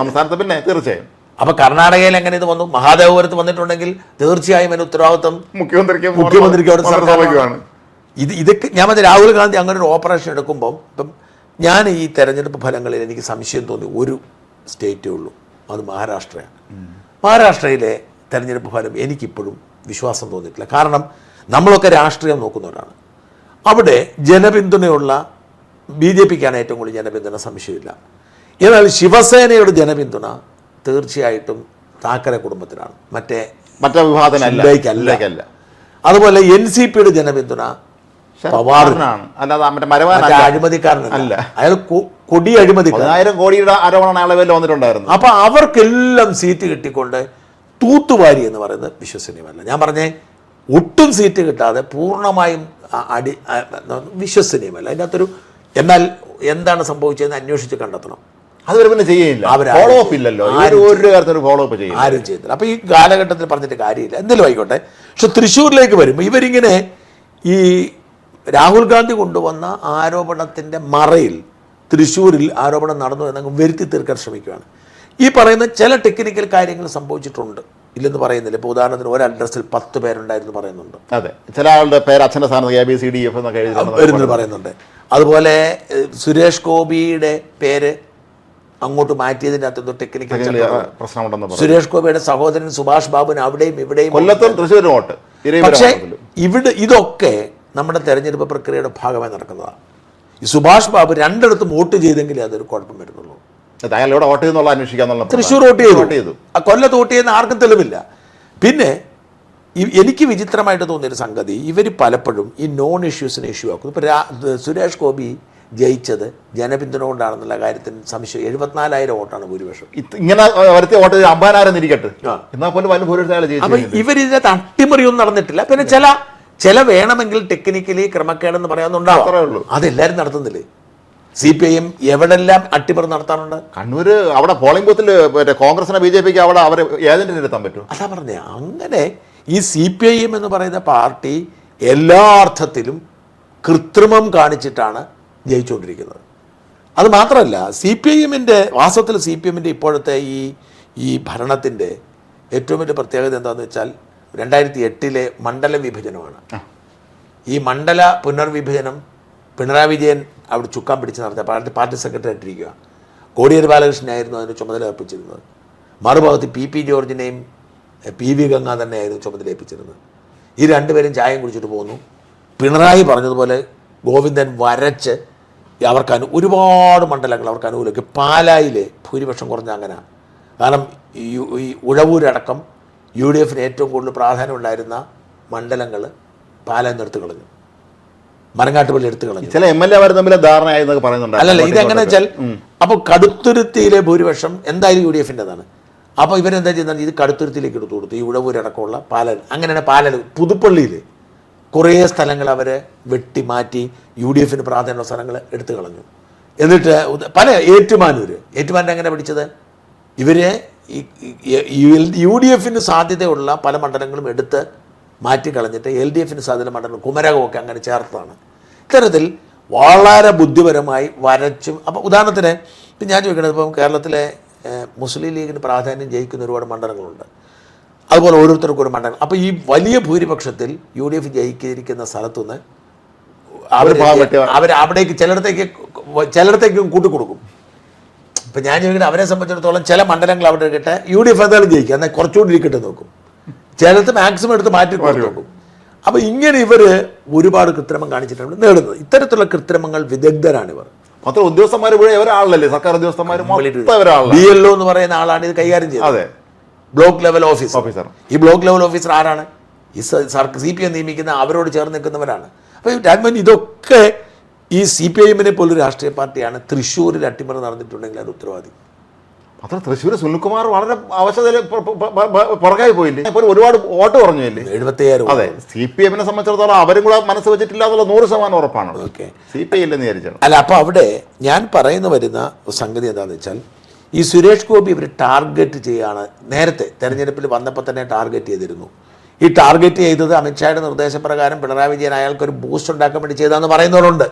സംസ്ഥാനത്ത് പിന്നെ തീർച്ചയായും. അപ്പൊ കർണാടകയിൽ എങ്ങനെ ഇത് വന്നു? മഹാദേവപുരത്ത് വന്നിട്ടുണ്ടെങ്കിൽ തീർച്ചയായും അതിന് ഉത്തരവാദിത്വം മുഖ്യമന്ത്രിക്ക് മുഖ്യമന്ത്രിക്ക് ഇത് ഇതൊക്കെ ഞാൻ മറ്റേ രാഹുൽ ഗാന്ധി അങ്ങനെ ഒരു ഓപ്പറേഷൻ എടുക്കുമ്പോൾ ഇപ്പം ഞാൻ ഈ തെരഞ്ഞെടുപ്പ് ഫലങ്ങളിൽ എനിക്ക് സംശയം തോന്നി ഒരു സ്റ്റേറ്റേ ഉള്ളൂ. അത് മഹാരാഷ്ട്രയാണ്. മഹാരാഷ്ട്രയിലെ തെരഞ്ഞെടുപ്പ് ഫലം എനിക്കിപ്പോഴും വിശ്വാസം തോന്നിയിട്ടില്ല. കാരണം നമ്മളൊക്കെ രാഷ്ട്രീയം നോക്കുന്നവരാണ്. അവിടെ ജനപിന്തുണയുള്ള ബി ജെ പിക്കാണ് ഏറ്റവും കൂടുതൽ ജനപിന്തുണ സംശയമില്ല. എന്നാൽ ശിവസേനയുടെ ജനപിന്തുണ തീർച്ചയായിട്ടും താക്കറെ കുടുംബത്തിനാണ് മറ്റേ മറ്റേ വിഭാഗത്തിനല്ല. അതുപോലെ എൻ സി പിയുടെ ജനപിന്തുണ പവാറിനാണ്. അല്ലാതെ മറ്റേ അഴിമതിക്കാരനല്ല. അയാൾ കൊടി അഴിമതി പതിനായിരം കോടിയുടെ ആരോപണം അയാളെ പേരിൽ വന്നിട്ടുണ്ടായിരുന്നു അപ്പൊ അവർക്കെല്ലാം സീറ്റ് കിട്ടിക്കൊണ്ട് തൂത്തുവാരി എന്ന് പറയുന്നത് വിശ്വസനീയമല്ല ഞാൻ പറഞ്ഞേ ഒട്ടും സീറ്റ് കിട്ടാതെ പൂർണമായും അടി വിശ്വസനീയമല്ല അതിന്റെ അകത്തൊരു എന്നാൽ എന്താണ് സംഭവിച്ചതെന്ന് അന്വേഷിച്ച് കണ്ടെത്തണം. അതുവരെ പിന്നെ ചെയ്യില്ല ഫോളോ അപ്പ് ഇല്ലല്ലോ. ഒരു കാര്യത്തിന് ഫോളോ അപ്പ് ചെയ്യും ആരും ചെയ്തില്ല അപ്പോൾ ഈ കാലഘട്ടത്തിൽ പറഞ്ഞിട്ട് കാര്യമില്ല. എന്തെങ്കിലും ആയിക്കോട്ടെ. പക്ഷെ തൃശ്ശൂരിലേക്ക് വരുമ്പോൾ ഇവരിങ്ങനെ ഈ രാഹുൽ ഗാന്ധി കൊണ്ടുവന്ന ആരോപണത്തിന്റെ മറയിൽ തൃശ്ശൂരിൽ ആരോപണം നടന്നു എന്നങ്ങ് വരുത്തി തീർക്കാൻ ശ്രമിക്കുകയാണ് ഈ പറയുന്ന ചില ടെക്നിക്കൽ കാര്യങ്ങൾ സംഭവിച്ചിട്ടുണ്ട്. ഇല്ലെന്ന് പറയുന്നില്ല. ഇപ്പോൾ ഉദാഹരണത്തിന് ഒരു അഡ്രസ്സിൽ പത്ത് പേരുണ്ടായിരുന്നു പറയുന്നുണ്ട്. അതെ. ചില ആളുടെ പേര് അച്ഛന്റെ സ്ഥാനത്ത് A B C D F എന്നൊക്കെ വരുന്നത് പറയുന്നുണ്ട്. അതുപോലെ സുരേഷ് ഗോപിയുടെ പേര് അങ്ങോട്ട് മാറ്റിയതിന്റെ അകത്ത് ടെക്നിക്കൽ പ്രശ്നമുണ്ടെന്ന് സുരേഷ് ഗോപിയുടെ സഹോദരൻ സുഭാഷ് ബാബുവിന് അവിടെയും ഇവിടെയും കൊല്ലത്തും തൃശ്ശൂരും വോട്ട് പക്ഷേ ഇവിടെ ഇതൊക്കെ നമ്മുടെ തെരഞ്ഞെടുപ്പ് പ്രക്രിയയുടെ ഭാഗമായി നടക്കുന്നതാണ്. ഈ സുഭാഷ് ബാബു രണ്ടിടത്തും വോട്ട് ചെയ്തെങ്കിലേ അതൊരു കുഴപ്പം വരുന്നുള്ളൂ. അയാൾ വോട്ട് ചെയ്യുന്നുള്ള അന്വേഷിക്കാന്നുള്ള തൃശ്ശൂർ വോട്ട് ചെയ്തു. വോട്ട് ചെയ്തു. കൊല്ലത്ത് വോട്ട് ചെയ്യുന്ന ആർക്കും തെളിവില്ല. പിന്നെ എനിക്ക് വിചിത്രമായിട്ട് തോന്നിയൊരു സംഗതി ഇവർ പലപ്പോഴും ഈ നോൺ ഇഷ്യൂസിനെ ഇഷ്യൂ ആക്കും ഇപ്പോൾ സുരേഷ് ഗോപി ജയിച്ചത് ജനപിന്തുണ കൊണ്ടാണെന്നുള്ള കാര്യത്തിൽ സംശയം. എഴുപത്തിനാലായിരം വോട്ടാണ് ഭൂരിപക്ഷം. ഇങ്ങനെ വരുത്തിയ വോട്ട് അമ്പതിനായിരം ഇരിക്കട്ടെ. എന്നാൽ പോലും വല്ല ഭൂരിപക്ഷം അപ്പൊ ഇവരിതിനകത്ത് അട്ടിമറിയൊന്നും നടന്നിട്ടില്ല. പിന്നെ ചില ചില വേണമെങ്കിൽ ടെക്നിക്കലി ക്രമക്കേടെന്ന് പറയാവുന്നുണ്ടാവും ഉള്ളൂ. അതെല്ലാരും നടത്തുന്നില്ലേ? സി പി ഐ എം എവിടെല്ലാം അട്ടിമറി നടത്താറുണ്ട് കണ്ണൂർ അവിടെ പോളിംഗ് ബൂത്തിൽ മറ്റേ കോൺഗ്രസിനെ ബി ജെ പിക്ക് അവിടെ അവർ ഏജന്റിനെ ഇരുത്താൻ പറ്റും. അതാ പറഞ്ഞേ അങ്ങനെ ഈ സി പി ഐ എം എന്ന് പറയുന്ന പാർട്ടി എല്ലാ അർത്ഥത്തിലും കൃത്രിമം കാണിച്ചിട്ടാണ് ജയിച്ചുകൊണ്ടിരിക്കുന്നത് അത് മാത്രമല്ല സി പി ഐ എമ്മിന്റെ വാസ്തവത്തിൽ സി പി എമ്മിന്റെ ഇപ്പോഴത്തെ ഈ ഈ ഭരണത്തിന്റെ ഏറ്റവും വലിയ പ്രത്യേകത എന്താണെന്ന് വെച്ചാൽ രണ്ടായിരത്തി എട്ടിലെ മണ്ഡല വിഭജനമാണ് ഈ മണ്ഡല പുനർവിഭജനം പിണറായി വിജയൻ അവിടെ ചുക്കാൻ പിടിച്ച് നടത്തിയ പാർട്ടി പാർട്ടി സെക്രട്ടറി ആയിട്ടിരിക്കുക കോടിയേരി ബാലകൃഷ്ണനായിരുന്നു അതിന് ചുമതല ഏൽപ്പിച്ചിരുന്നത്. മറുഭാഗത്ത് പി പി ജോർജിനെയും പി വി ഗംഗ തന്നെയായിരുന്നു ചുമതല ഏൽപ്പിച്ചിരുന്നത്. ഈ രണ്ടുപേരും ചായം കുടിച്ചിട്ട് പോന്നു. പിണറായി പറഞ്ഞതുപോലെ ഗോവിന്ദൻ വരച്ച് അവർക്ക് അനു ഒരുപാട് മണ്ഡലങ്ങൾ അവർക്ക് അനുകൂലമൊക്കെ. പാലായിലെ ഭൂരിപക്ഷം കുറഞ്ഞ അങ്ങനെ. കാരണം ഈ ഉഴവൂരടക്കം യു ഡി എഫിന് ഏറ്റവും കൂടുതൽ പ്രാധാന്യമുണ്ടായിരുന്ന മണ്ഡലങ്ങൾ പാലായി നിർത്തി കളഞ്ഞു. മരങ്ങാട്ടുപള്ളി എടുത്തു കളഞ്ഞു. ചില എം എൽ എമാർ തമ്മിൽ ധാരണയായി പറയുന്നുണ്ട്. അല്ലല്ല ഇതെങ്ങനെ വെച്ചാൽ അപ്പോൾ കടുത്തുരുത്തിയിലെ ഭൂരിപക്ഷം എന്തായാലും യു ഡി എഫിന്റെതാണ്. അപ്പോൾ ഇവരെന്താ ചെയ്യുന്നത് ഇത് കടുത്തുരുത്തിയിലേക്ക് എടുത്തു കൊടുത്തു. ഈ ഉഴവൂരടക്കമുള്ള പാലൽ അങ്ങനെയാണ് പാലൽ പുതുപ്പള്ളിയിൽ കുറേ സ്ഥലങ്ങൾ അവരെ വെട്ടി മാറ്റി യു ഡി എഫിന് പ്രാധാന്യമുള്ള സ്ഥലങ്ങൾ എടുത്തു കളഞ്ഞു. എന്നിട്ട് പല ഏറ്റുമാനൂര് ഏറ്റുമാനൂർ എങ്ങനെ പിടിച്ചത്? ഇവരെ യു ഡി എഫിന് സാധ്യതയുള്ള പല മണ്ഡലങ്ങളും എടുത്ത് മാറ്റി കളഞ്ഞിട്ട് എൽ ഡി എഫിന് സാധനമായിട്ട് കുമരകമൊക്കെ അങ്ങനെ ചേർത്താണ്. ഇത്തരത്തിൽ വളരെ ബുദ്ധിപരമായി വരച്ചും അപ്പോൾ ഉദാഹരണത്തിന് ഇപ്പം ഞാൻ ചോദിക്കണത് ഇപ്പം കേരളത്തിലെ മുസ്ലിം ലീഗിന് പ്രാധാന്യം ജയിക്കുന്ന ഒരുപാട് മണ്ഡലങ്ങളുണ്ട്. അതുപോലെ ഓരോരുത്തർക്കും ഒരു മണ്ഡലം. അപ്പോൾ ഈ വലിയ ഭൂരിപക്ഷത്തിൽ യു ഡി എഫ് ജയിക്കിരിക്കുന്ന സ്ഥലത്തുനിന്ന് അവർ അവർ അവിടേക്ക് ചിലയിടത്തേക്ക് ചിലയിടത്തേക്കും കൂട്ടിക്കൊടുക്കും ഇപ്പം ഞാൻ ചോദിക്കുന്നത് അവരെ സംബന്ധിച്ചിടത്തോളം ചില മണ്ഡലങ്ങൾ അവിടെ കിട്ടാൻ യു ഡി എഫ് എന്തായാലും ജയിക്കും. എന്നാൽ കുറച്ചുകൂടി ഇരിക്കട്ടെ നോക്കും. ചിലത്ത് മാക്സിമം എടുത്ത് മാറ്റി കൊടുക്കും അപ്പൊ അപ്പോൾ ഇങ്ങനെ ഇവർ ഒരുപാട് കൃത്രിമം കാണിച്ചിട്ടാണ് നേടുന്നത്. ഇത്തരത്തിലുള്ള കൃത്രിമങ്ങൾ വിദഗ്ധരാണ് ഇവർ മാത്രം ഉദ്യോഗസ്ഥന്മാർ ആളല്ലേ സർക്കാർ ഉദ്യോഗസ്ഥന്മാർ മൊത്തം ഒരാളാണ്. ബി എൽ ഒ എന്ന് പറയുന്ന ആളാണ് ഇത് കൈകാര്യം ചെയ്യുന്നത്. Block level officer. ഓഫീസർ. ഈ ബ്ലോക്ക് ലെവൽ ഓഫീസർ ആരാണ്? ഈ സർക്കാർ സി പി എം നിയമിക്കുന്ന അവരോട് ചേർന്ന് നിൽക്കുന്നവരാണ്. അപ്പോൾ രാജ്മോഹൻ ഇതൊക്കെ ഈ സി പി ഐ എമ്മിനെ പോലൊരു രാഷ്ട്രീയ പാർട്ടിയാണ്. തൃശ്ശൂരിൽ അട്ടിമറി നടന്നിട്ടുണ്ടെങ്കിൽ അത് ഉത്തരവാദി. മാത്രം തൃശ്ശൂർ സുനിൽകുമാർ വളരെ അവശതയിൽ പുറകായി പോയില്ലേ? ഇപ്പോൾ ഒരുപാട് വോട്ട് കുറഞ്ഞില്ലേ എഴുപത്തയ്യായിരം അതെ. സി പി എമ്മിനെ സംബന്ധിച്ചിടത്തോളം അവരും കൂടെ മനസ്സ് വെച്ചിട്ടില്ല എന്നുള്ള നൂറ് ശതമാനം ഉറപ്പാണ് ഓക്കെ. സി പി ഐ ഇല്ലെന്ന് വിചാരിച്ചാണ്. അല്ല അപ്പോൾ അവിടെ ഞാൻ പറയുന്ന വരുന്ന സംഗതി എന്താണെന്ന് വെച്ചാൽ ഈ സുരേഷ് ഗോപി ഇവർ ടാർഗറ്റ് ചെയ്യുകയാണ് നേരത്തെ തെരഞ്ഞെടുപ്പിൽ വന്നപ്പോൾ തന്നെ ടാർഗറ്റ് ചെയ്തിരുന്നു. ഈ ടാർഗറ്റ് ചെയ്തത് അമിത്ഷായുടെ നിർദ്ദേശപ്രകാരം പിണറായി വിജയൻ അയാൾക്കൊരു ബൂസ്റ്റ് ഉണ്ടാക്കാൻ വേണ്ടി ചെയ്തതെന്ന് പറയുന്നവരുണ്ട്.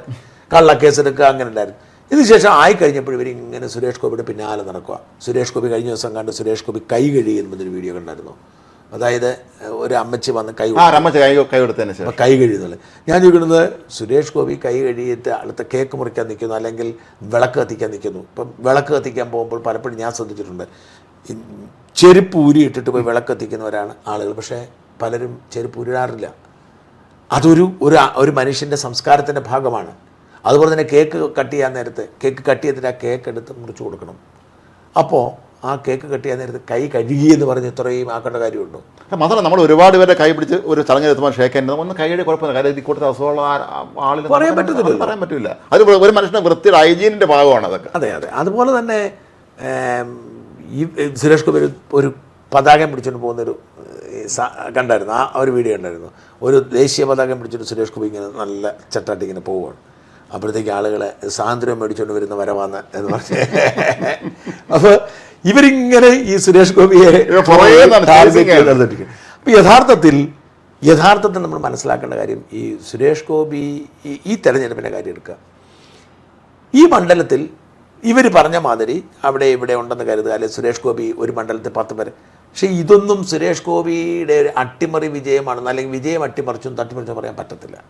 കള്ളക്കേസ് എടുക്കുക അങ്ങനെ ഉണ്ടായിരുന്നു. ഇതിനുശേഷം ആയി കഴിഞ്ഞപ്പോൾ ഇവർ ഇങ്ങനെ സുരേഷ് ഗോപിയുടെ പിന്നാലെ നടക്കുക സുരേഷ് ഗോപി കഴിഞ്ഞ ദിവസം കണ്ട് സുരേഷ് ഗോപി കൈ കഴിയുന്നൊരു വീഡിയോ കണ്ടായിരുന്നു. അതായത് ഒരു അമ്മച്ചി വന്ന് കൈ ആ രമ്മച്ച കൈ കൈ കൊടുത്തതിന് കൈ കഴിയുന്നത് ഞാൻ ചോദിക്കുന്നത് സുരേഷ് ഗോപി കൈ കഴിയിട്ട് അടുത്ത കേക്ക് മുറിക്കാൻ നിൽക്കുന്നു അല്ലെങ്കിൽ വിളക്ക് കത്തിക്കാൻ നിൽക്കുന്നു? ഇപ്പം വിളക്ക് കത്തിക്കാൻ പോകുമ്പോൾ പലപ്പോഴും ഞാൻ ശ്രദ്ധിച്ചിട്ടുണ്ട്. ചെരുപ്പ് ഊരിയിട്ടിട്ട് പോയി വിളക്ക് കത്തിക്കുന്നവരാണ് ആളുകൾ. പക്ഷേ പലരും ചെരുപ്പ് ഊരിടാറില്ല. അതൊരു ഒരു ഒരു മനുഷ്യന്റെ സംസ്കാരത്തിന്റെ ഭാഗമാണ്. അതുപോലെ തന്നെ കേക്ക് കട്ട് ചെയ്യാൻ നേരത്ത് കേക്ക് കട്ട് ചെയ്തിട്ട് ആ കേക്ക് എടുത്ത് മുറിച്ച് കൊടുക്കണം. അപ്പോൾ ആ കേക്ക് കട്ട് ചെയ്യാൻ നേരത്ത് കൈ കഴുകി എന്ന് പറഞ്ഞ് ഇത്രയും ആക്കേണ്ട കാര്യമുണ്ടോ? മാത്രമല്ല നമ്മൾ ഒരുപാട് പേരെ കൈ പിടിച്ച് ഒരു ചടങ്ങ് എത്തുമ്പോൾ ഷേക്കേണ്ടത് ഒന്ന് കൈയുടെ കുഴപ്പമില്ല കാര്യം ഇതിൽ കൂടുതൽ അസുഖമുള്ള ആളിന് പറയാൻ പറ്റത്തില്ല പറയാൻ പറ്റില്ല അത് ഒരു മനുഷ്യന്റെ വൃത്തിയുടെ ഹൈജീനിന്റെ ഭാഗമാണ് അതൊക്കെ. അതെ അതെ. അതുപോലെ തന്നെ ഈ സുരേഷ് കുമാർ ഒരു- പതാകം പിടിച്ചുകൊണ്ട് പോകുന്നൊരു കണ്ടായിരുന്നു. ആ ഒരു വീഡിയോ ഉണ്ടായിരുന്നു ഒരു ദേശീയ പതാകം പിടിച്ചിട്ട് സുരേഷ് കുമാർ ഇങ്ങനെ നല്ല ചട്ടാട്ടി ഇങ്ങനെ പോവുകയാണ്. അപ്പോഴത്തേക്ക് ആളുകളെ സാന്ദ്രം മേടിച്ചുകൊണ്ട് വരുന്ന വരവാന്ന് എന്ന് പറഞ്ഞ്. അപ്പോൾ ഇവരിങ്ങനെ ഈ സുരേഷ് ഗോപിയെ. അപ്പോൾ യഥാർത്ഥത്തിൽ യഥാർത്ഥത്തിൽ നമ്മൾ മനസ്സിലാക്കേണ്ട കാര്യം ഈ സുരേഷ് ഗോപി ഈ- ഈ തെരഞ്ഞെടുപ്പിന്റെ കാര്യം എടുക്കുക. ഈ മണ്ഡലത്തിൽ ഇവർ പറഞ്ഞ മാതിരി അവിടെ ഇവിടെ ഉണ്ടെന്ന് കരുതുക അല്ലെങ്കിൽ സുരേഷ് ഗോപി ഒരു മണ്ഡലത്തിൽ പത്ത് പേര്. പക്ഷേ ഇതൊന്നും സുരേഷ് ഗോപിയുടെ ഒരു അട്ടിമറി വിജയമാണെന്ന് അല്ലെങ്കിൽ വിജയം അട്ടിമറിച്ചും തട്ടിമറിച്ചും പറയാൻ പറ്റത്തില്ല.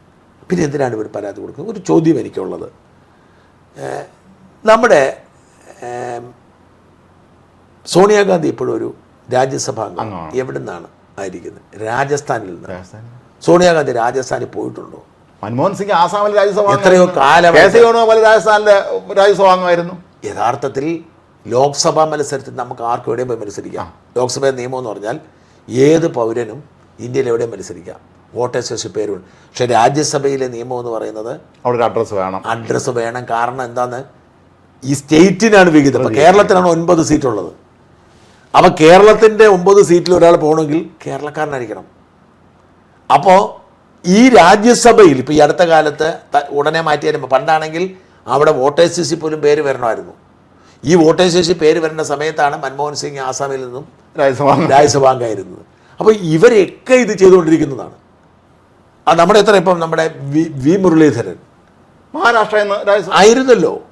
പിന്നെ എന്തിനാണ് ഇവർ പരാതി കൊടുക്കുന്നത്? ഒരു ചോദ്യം എനിക്കുള്ളത്. നമ്മുടെ സോണിയാഗാന്ധി ഇപ്പോഴും ഒരു രാജ്യസഭാ അംഗമാണ്. എവിടെ നിന്നാണ് ആയിരിക്കുന്നത്? രാജസ്ഥാനിൽ നിന്ന്. സോണിയാഗാന്ധി രാജസ്ഥാനിൽ പോയിട്ടുണ്ടോ? മൻമോഹൻ സിംഗ് ആസാമിലെ രാജ്യസഭ എത്രയോ കാലം രാജസ്ഥാനിലെ രാജ്യസഭ അംഗമായിരുന്നു. യഥാർത്ഥത്തിൽ ലോക്സഭാ മത്സരത്തിൽ നമുക്ക് ആർക്കും എവിടെയും പോയി മത്സരിക്കാം. ലോക്സഭാ നിയമം എന്ന് പറഞ്ഞാൽ ഏത് പൗരനും ഇന്ത്യയിൽ എവിടെയും മത്സരിക്കാം. വോട്ടേഴ്സ് പേരുണ്ട്. പക്ഷേ രാജ്യസഭയിലെ നിയമം എന്ന് പറയുന്നത് അവിടെ ഒരു അഡ്രസ്സ് വേണം. അഡ്രസ് വേണം. കാരണം എന്താണ്? ഈ സ്റ്റേറ്റിനാണ് വിഹിതം അപ്പോൾ കേരളത്തിനാണ് ഒൻപത് സീറ്റുള്ളത് അപ്പോൾ കേരളത്തിന്റെ ഒമ്പത് സീറ്റിൽ ഒരാൾ പോകണമെങ്കിൽ കേരളക്കാരനായിരിക്കണം. അപ്പോൾ ഈ രാജ്യസഭയിൽ ഇപ്പോൾ ഈ അടുത്ത കാലത്ത് ഉടനെ മാറ്റി വരുമ്പോൾ പണ്ടാണെങ്കിൽ അവിടെ വോട്ടേഴ്സ് ലിസ്റ്റിൽ പോലും പേര് വരണമായിരുന്നു. ഈ വോട്ടേഴ്സ് ലിസ്റ്റിൽ പേര് വരേണ്ട സമയത്താണ് മൻമോഹൻ സിംഗ് ആസാമിൽ നിന്നും രാജ്യസഭ അംഗം. രാജ്യസഭാ അംഗമായിരുന്നത്. അപ്പോൾ ഇവരൊക്കെ ഇത് ചെയ്തുകൊണ്ടിരിക്കുന്നതാണ്. നമ്മുടെ എത്ര ഇപ്പം നമ്മുടെ വി വി മുരളീധരൻ? മഹാരാഷ്ട്ര എന്ന് ആയിരുന്നല്ലോ.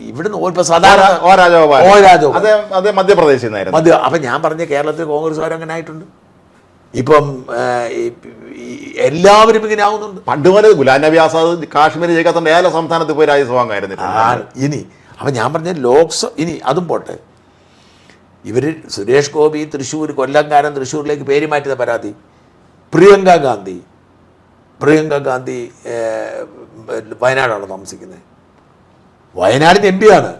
ഇവിടുന്ന് ഓ- സാധാരണ ഓ രാജഗോപാൽ. ഓ രാജഗോപാൽ. അതെ മധ്യപ്രദേശിൽ നിന്നായിരുന്നു. അപ്പം ഞാൻ പറഞ്ഞ കേരളത്തിൽ കോൺഗ്രസ്സുകാർ അങ്ങനെ ആയിട്ടുണ്ട്. ഇപ്പം എല്ലാവരും ഇങ്ങനെ ആവുന്നുണ്ട്. പണ്ട് മുതൽ ഗുലാം നബി ആസാദ് കാശ്മീർ ജയിക്കാത്തതുകൊണ്ട് ഏല സംസ്ഥാനത്ത് പോയി രാജ്യസഭ അംഗമായിരുന്നു ഇനി അപ്പം ഞാൻ പറഞ്ഞ ലോക്സഭ ഇനി അതും പോട്ടെ. ഇവർ സുരേഷ് ഗോപി തൃശ്ശൂർ കൊല്ലംകാരൻ തൃശ്ശൂരിലേക്ക് പേര് മാറ്റിയ പരാതി. പ്രിയങ്ക ഗാന്ധി. പ്രിയങ്ക ഗാന്ധി വയനാടാണ് താമസിക്കുന്നത്? വയനാടിന്റെ എം ആണ്.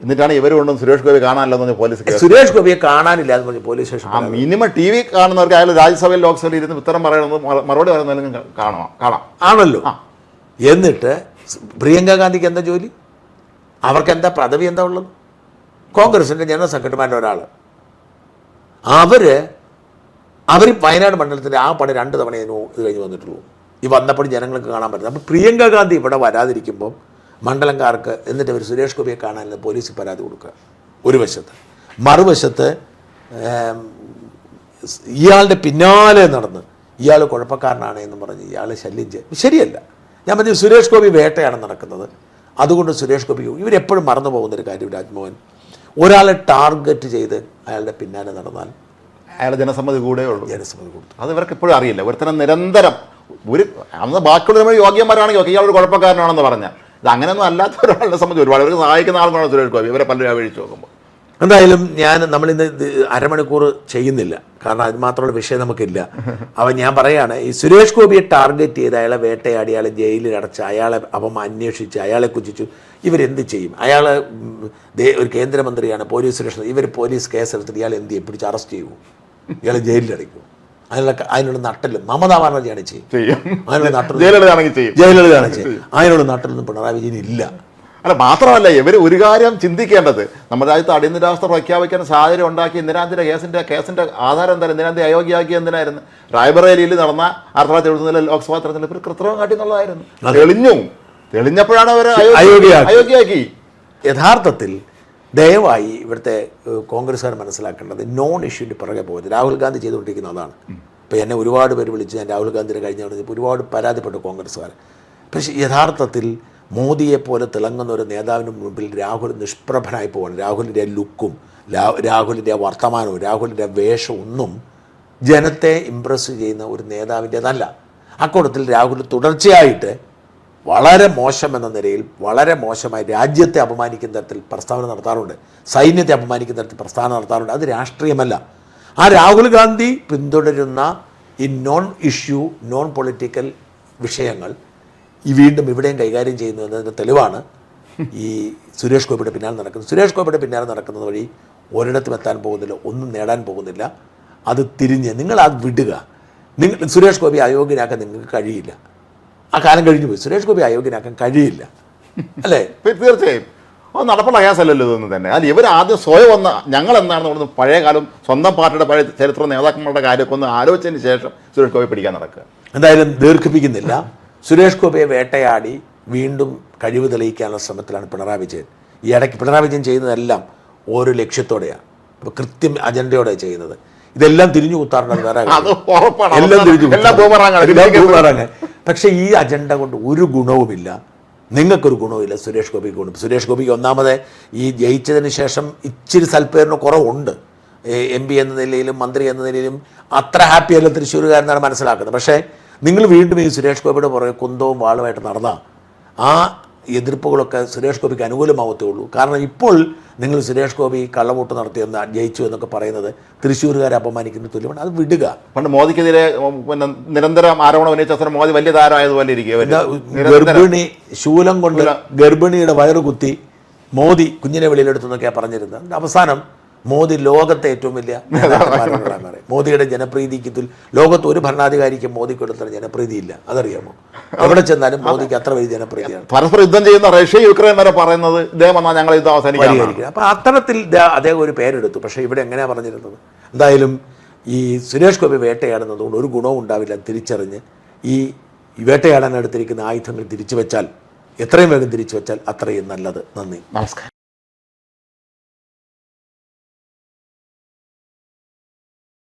എന്നിട്ടാണ് ഇവരുണ്ടെന്ന് സുരേഷ് ഗോപി കാണാനില്ലെന്ന് എന്ന് പറഞ്ഞ പോലീസ് സുരേഷ് ഗോപിയെ കാണാനില്ല എന്ന് പറഞ്ഞ പോലീസ് സ്റ്റേഷൻ ആ മിനിമം ടി വി കാണുന്നവർക്ക് അയാൾ രാജ്യസഭയിൽ ലോക്സഭയിൽ ഇരുന്ന് ഉത്തരം പറയണമെന്ന് മറുപടി പറയുന്നതിലും കാണാം കാണാം. ആണല്ലോ. എന്നിട്ട് പ്രിയങ്ക ഗാന്ധിക്ക് എന്താ ജോലി? അവർക്ക് എന്താ പദവി എന്താ ഉള്ളത്? കോൺഗ്രസിന്റെ ജനറൽ സെക്രട്ടറിമാരുടെ ഒരാൾ അവർ അവർ വയനാട് മണ്ഡലത്തിന്റെ ആ പണി രണ്ട് തവണ ഇത് കഴിഞ്ഞ് വന്നിട്ടുള്ളൂ. ഈ വന്നപ്പോൾ ജനങ്ങൾക്ക് കാണാൻ പറ്റും അപ്പോൾ പ്രിയങ്ക ഗാന്ധി ഇവിടെ വരാതിരിക്കുമ്പോൾ മണ്ഡലംകാർക്ക് എന്നിട്ട് അവർ സുരേഷ് ഗോപിയെ കാണാനില്ല പോലീസിൽ പരാതി കൊടുക്കുക. ഒരു വശത്ത്. മറുവശത്ത് ഇയാളുടെ പിന്നാലെ നടന്ന് ഇയാൾ കുഴപ്പക്കാരനാണ് എന്ന് പറഞ്ഞ് ഇയാൾ ശല്യം ചെയ്യും ശരിയല്ല. ഞാൻ പറഞ്ഞു സുരേഷ് ഗോപി വേട്ടയാണ് നടക്കുന്നത്. അതുകൊണ്ട് സുരേഷ് ഗോപി ഇവരെപ്പോഴും മറന്നു പോകുന്നൊരു കാര്യം രാജ്മോഹൻ. ഒരാളെ ടാർഗറ്റ് ചെയ്ത് അയാളുടെ പിന്നാലെ നടന്നാൽ അയാളുടെ ജനസമ്മതി കൂടെ ഉള്ളൂ. ജനസമ്മതി കൊടുത്തു. അത് ഇവർക്ക് ഇപ്പോഴും അറിയില്ല. ഒരുത്തരം നിരന്തരം ഒരു അന്ന് ബാക്കിയുള്ള നമ്മൾ യോഗ്യന്മാരാണെങ്കിൽ ഇയാളൊരു കുഴപ്പക്കാരനാണെന്ന് പറഞ്ഞാൽ ഇത് അങ്ങനെയൊന്നും അല്ലാത്ത ഒരാളുടെ സംബന്ധിച്ച് ഒരുപാട് ഇവർക്ക് സഹായിക്കുന്ന ആളുകളാണ് സുരേഷ് ഗോപി. ഇവരെ പലരും അപേക്ഷിച്ച് നോക്കുമ്പോൾ. എന്തായാലും ഞാൻ നമ്മളിന്ന് അരമണിക്കൂർ ചെയ്യുന്നില്ല. കാരണം അത് മാത്രമുള്ള വിഷയം നമുക്കില്ല. അവൻ ഞാൻ പറയാണ് ഈ സുരേഷ് ഗോപിയെ ടാർഗറ്റ് ചെയ്ത് അയാളെ വേട്ടയാടി അയാളെ ജയിലിൽ അടച്ച് അയാളെ അപ്പം അന്വേഷിച്ച് അയാളെ കുച്ചിച്ചു ഇവരെന്ത് ചെയ്യും? അയാൾ ഒരു കേന്ദ്രമന്ത്രിയാണ് പോലീസ് സുരക്ഷ ഇവർ പോലീസ് കേസെടുത്തിട്ട് ഇയാൾ എന്ത് ചെയ്യും? പിടിച്ച് അറസ്റ്റ് ചെയ്യുമോ ഇയാളെ ജയിലിലടയ്ക്കും. അതിനുള്ള അതിനുള്ള നട്ടലും മമതാ ബാനർജിയാണ് ചെയ്യും. അതിനുള്ള ജയിലെഴുതാണെങ്കിൽ ചെയ്യും. അതിനുള്ള നട്ടലൊന്നും പിണറായി വിജയൻ ഇല്ല. അല്ല മാത്രമല്ല ഇവർ ഒരു കാര്യം ചിന്തിക്കേണ്ടത്. നമ്മുടെ രാജ്യത്ത് അടിയന്തരാവസ്ഥ പ്രഖ്യാപിക്കാൻ സാഹചര്യം ഉണ്ടാക്കി ഇന്ദിരാന്തിയുടെ കേസിന്റെ കേസിന്റെ ആധാരം എന്തായാലും ഇന്ദിരാന്തി അയോഗ്യയാക്കി എന്തിനായിരുന്നു? റായ്ബറേലിയിൽ നടന്ന ആയിരത്തി തൊള്ളായിരത്തി എഴുപത്തിലെ ലോക്സഭാ തെരഞ്ഞെടുപ്പിൽ കൃത്രിമം കാട്ടി എന്നുള്ളതായിരുന്നു. തെളിഞ്ഞു. തെളിഞ്ഞപ്പോഴാണ് അവർ. അയോഗ്യയാക്കി. യഥാർത്ഥത്തിൽ ദയവായി ഇവിടുത്തെ കോൺഗ്രസ്സുകാർ മനസ്സിലാക്കേണ്ടത് നോൺ ഇഷ്യൂവിന്റെ പുറകെ പോയത് രാഹുൽ ഗാന്ധി ചെയ്തുകൊണ്ടിരിക്കുന്ന അതാണ്. ഇപ്പോൾ എന്നെ ഒരുപാട് പേര് വിളിച്ച് ഞാൻ രാഹുൽ ഗാന്ധിയുടെ കഴിഞ്ഞ ഇപ്പോൾ ഒരുപാട് പരാതിപ്പെട്ടു കോൺഗ്രസ്സുകാർ. പക്ഷേ യഥാർത്ഥത്തിൽ മോദിയെപ്പോലെ തിളങ്ങുന്ന ഒരു നേതാവിന് മുമ്പിൽ രാഹുൽ നിഷ്പ്രഭനായി പോവാണ്. രാഹുലിന്റെ ലുക്കും രാഹുലിന്റെ വർത്തമാനവും രാഹുലിന്റെ വേഷവും ഒന്നും ജനത്തെ ഇമ്പ്രസ് ചെയ്യുന്ന ഒരു നേതാവിന്റെതല്ല. അക്കൂട്ടത്തിൽ രാഹുൽ തുടർച്ചയായിട്ട് വളരെ മോശം എന്ന നിലയിൽ വളരെ മോശമായി രാജ്യത്തെ അപമാനിക്കുന്ന തരത്തിൽ പ്രസ്താവന നടത്താറുണ്ട്. സൈന്യത്തെ അപമാനിക്കുന്ന തരത്തിൽ പ്രസ്താവന നടത്താറുണ്ട്. അത് രാഷ്ട്രീയമല്ല. ആ രാഹുൽ ഗാന്ധി പിന്തുടരുന്ന ഈ നോൺ ഇഷ്യൂ നോൺ പൊളിറ്റിക്കൽ വിഷയങ്ങൾ ഈ വീണ്ടും ഇവിടെയും കൈകാര്യം ചെയ്യുന്നു എന്നതിന്റെ തെളിവാണ് ഈ സുരേഷ് ഗോപിയുടെ പിന്നാലെ നടക്കുന്നത്. സുരേഷ് ഗോപിയുടെ പിന്നാലെ നടക്കുന്നത് വഴി ഒരിടത്തും എത്താൻ പോകുന്നില്ല ഒന്നും നേടാൻ പോകുന്നില്ല. അത് തിരിഞ്ഞ് നിങ്ങൾ അത് വിടുക. നിങ്ങൾ സുരേഷ് ഗോപി അയോഗ്യനാക്കാൻ നിങ്ങൾക്ക് കഴിയില്ല. ആ കാലം കഴിഞ്ഞു പോയി. സുരേഷ് ഗോപി അയോഗ്യനാക്കാൻ കഴിയില്ല. അല്ലേ? തീർച്ചയായും. അത് നടപ്പുള്ള കേസല്ലല്ലോ ഇതൊന്നും തന്നെ. അല്ല ഇവർ ആദ്യം സ്വയം ഒന്ന് ഞങ്ങൾ എന്താണെന്ന് പറഞ്ഞ് പഴയ കാലം സ്വന്തം പാർട്ടിയുടെ പഴയ ചരിത്ര നേതാക്കന്മാരുടെ കാര്യമൊക്കെ ഒന്ന് ആലോചിച്ചതിന് ശേഷം സുരേഷ് ഗോപി പിടിക്കാൻ നടക്കുക. എന്തായാലും ദീർഘിപ്പിക്കുന്നില്ല. സുരേഷ് ഗോപിയെ വേട്ടയാടി വീണ്ടും കഴിവ് തെളിയിക്കാനുള്ള ശ്രമത്തിലാണ് പിണറായി വിജയൻ. ഈ ഇടയ്ക്ക് പിണറായി വിജയൻ ചെയ്യുന്നതെല്ലാം ഓരോ ലക്ഷ്യത്തോടെയാണ്. അപ്പോൾ കൃത്യം അജണ്ടയോടെ ചെയ്യുന്നത്. ഇതെല്ലാം തിരിഞ്ഞു കുത്താറുണ്ട് വേറെ. എല്ലാം തിരിഞ്ഞു പക്ഷേ ഈ അജണ്ട കൊണ്ട് ഒരു ഗുണവുമില്ല. നിങ്ങൾക്കൊരു ഗുണവുമില്ല സുരേഷ് ഗോപിക്ക് ഗുണം സുരേഷ് ഗോപിക്ക് ഒന്നാമത് ഈ ജയിച്ചതിന് ശേഷം ഇച്ചിരി സൽപ്പേരിന് കുറവുണ്ട്. എം പി എന്ന നിലയിലും മന്ത്രി എന്ന നിലയിലും അത്ര ഹാപ്പി അല്ല തൃശ്ശൂരുകാരെന്നാണ് മനസ്സിലാക്കുന്നത്. പക്ഷേ നിങ്ങൾ വീണ്ടും ഈ സുരേഷ് ഗോപിയുടെ പുറകെ കുന്തവും വാളുമായിട്ട് നടന്ന ആ എതിർപ്പുകളൊക്കെ സുരേഷ് ഗോപിക്ക് അനുകൂലമാവത്തേ ഉള്ളൂ. കാരണം ഇപ്പോൾ നിങ്ങൾ സുരേഷ് ഗോപി കള്ളവോട്ട് നടത്തിയെന്ന് ജയിച്ചു എന്നൊക്കെ പറയുന്നത് തൃശ്ശൂരുകാരെ അപമാനിക്കുന്ന തുല്യമാണ്. അത് വിടുക. പണ്ട് മോദിക്കെതിരെ പിന്നെ നിരന്തരം ആരോപണം ഉന്നയിച്ച മോദി വലിയ താരമായതുപോലെ ഇരിക്കുക ഗർഭിണി ശൂലം കൊണ്ട് ഗർഭിണിയുടെ വയറ് കുത്തി മോദി കുഞ്ഞിനെ വെളിയിലെടുത്തു എന്നൊക്കെയാണ് പറഞ്ഞിരുന്നത്. അവസാനം മോദി ലോകത്തെ ഏറ്റവും വലിയ മോദിയുടെ ജനപ്രീതിക്ക് ലോകത്ത് ഒരു ഭരണാധികാരിക്ക് മോദിക്ക് ജനപ്രീതി ഇല്ല അതറിയാമോ? എവിടെ ചെന്നാലും മോദിക്ക് അത്ര വലിയ ജനപ്രീതിയാണ്. പരസ്പരം യുദ്ധം ചെയ്യുന്ന റഷ്യ യുക്രൈൻ വരെ പറയുന്നത് ഇദ്ദേഹം വന്നാൽ ഞങ്ങൾ യുദ്ധം അവസാനിക്കും അപ്പൊ അത്തരത്തിൽ അദ്ദേഹം ഒരു പേരെടുത്തു. പക്ഷേ ഇവിടെ എങ്ങനെയാ പറഞ്ഞിരുന്നത്? എന്തായാലും ഈ സുരേഷ് ഗോപി വേട്ടയാടുന്നതുകൊണ്ട് ഒരു ഗുണവും ഉണ്ടാവില്ല തിരിച്ചറിഞ്ഞ് ഈ വേട്ടയാടാൻ എടുത്തിരിക്കുന്ന ആയുധങ്ങൾ തിരിച്ചു വെച്ചാൽ എത്രയും വേഗം തിരിച്ചു വെച്ചാൽ അത്രയും നല്ലത്. നന്ദി. നമസ്കാരം.